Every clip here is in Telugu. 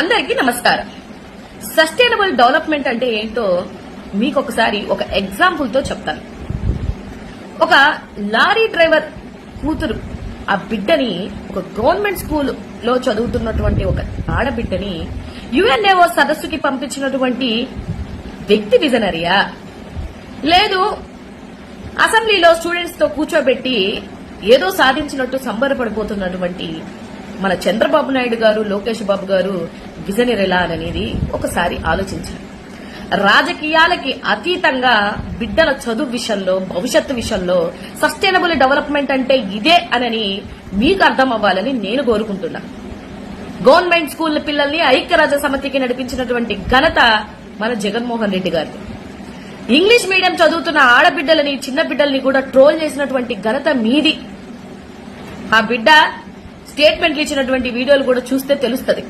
అందరికీ నమస్కారం. సస్టైనబుల్ డెవలప్మెంట్ అంటే ఏంటో మీకు ఒకసారి ఒక ఎగ్జాంపుల్తో చెప్తాను. ఒక లారీ డ్రైవర్ కూతురు ఆ బిడ్డని ఒక గవర్నమెంట్ స్కూల్లో చదువుతున్నటువంటి ఒక ఆడబిడ్డని యుఎన్ఏఓ సదస్సుకి పంపించినటువంటి వ్యక్తి విజనరియా? లేదు అసెంబ్లీలో స్టూడెంట్స్తో కూర్చోబెట్టి ఏదో సాధించినట్టు సంబరపడిపోతున్నటువంటి మన చంద్రబాబు నాయుడు గారు లోకేష్ బాబు గారు విజనర్ ఎలా అనేది ఒకసారి ఆలోచించారు రాజకీయాలకి అతీతంగా బిడ్డల చదువు విషయంలో భవిష్యత్తు విషయంలో సస్టైనబుల్ డెవలప్మెంట్ అంటే ఇదే అనని మీకు అర్థం అవ్వాలని నేను కోరుకుంటున్నా. గవర్నమెంట్ స్కూల్ పిల్లల్ని ఐక్యరాజ్య సమితికి నడిపించినటువంటి ఘనత మన జగన్మోహన్ రెడ్డి గారిది. ఇంగ్లీష్ మీడియం చదువుతున్న ఆడబిడ్డలని చిన్న బిడ్డల్ని కూడా ట్రోల్ చేసినటువంటి ఘనత మీది. ఆ బిడ్డ స్టేట్మెంట్లు ఇచ్చినటువంటి వీడియోలు కూడా చూస్తే తెలుస్తుంది.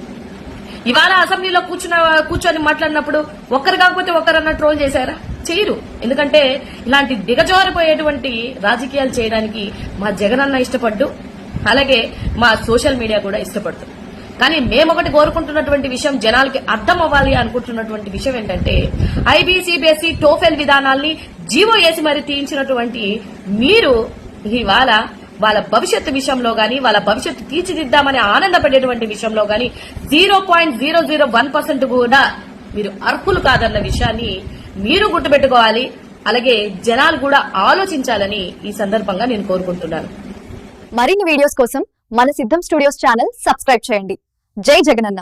ఇవాళ అసెంబ్లీలో కూర్చున్న కూర్చొని మాట్లాడినప్పుడు ఒక్కరు కాకపోతే ఒక్కరన్నా ట్రోల్ చేశారా? చేయరు. ఎందుకంటే ఇలాంటి దిగజారిపోయేటువంటి రాజకీయాలు చేయడానికి మా జగనన్న ఇష్టపడ్డు అలాగే మా సోషల్ మీడియా కూడా ఇష్టపడుతుంది కానీ మేమొకటి కోరుకుంటున్నటువంటి విషయం జనాలకి అర్థం అవ్వాలి అనుకుంటున్నటువంటి విషయం ఏంటంటే ఐబీసీబీఎస్సీ టోఫెల్ విధానాల్ని జీవో వేసి మరి తీయించినటువంటి మీరు ఇవాళ వాళ్ళ భవిష్యత్తు విషయంలో గాని వాళ్ళ భవిష్యత్తు తీర్చిదిద్దామని ఆనందపడేటువంటి విషయంలో గాని zero point zero zero one percent కూడా మీరు అర్హులు కాదన్న విషయాన్ని మీరు గుర్తుపెట్టుకోవాలి. అలాగే జనాలు కూడా ఆలోచించాలని ఈ సందర్భంగా నేను కోరుకుంటున్నాను. మరిన్ని వీడియోస్ కోసం మన సిద్ధం స్టూడియోస్ ఛానల్ సబ్స్క్రైబ్ చేయండి. జై జగనన్న.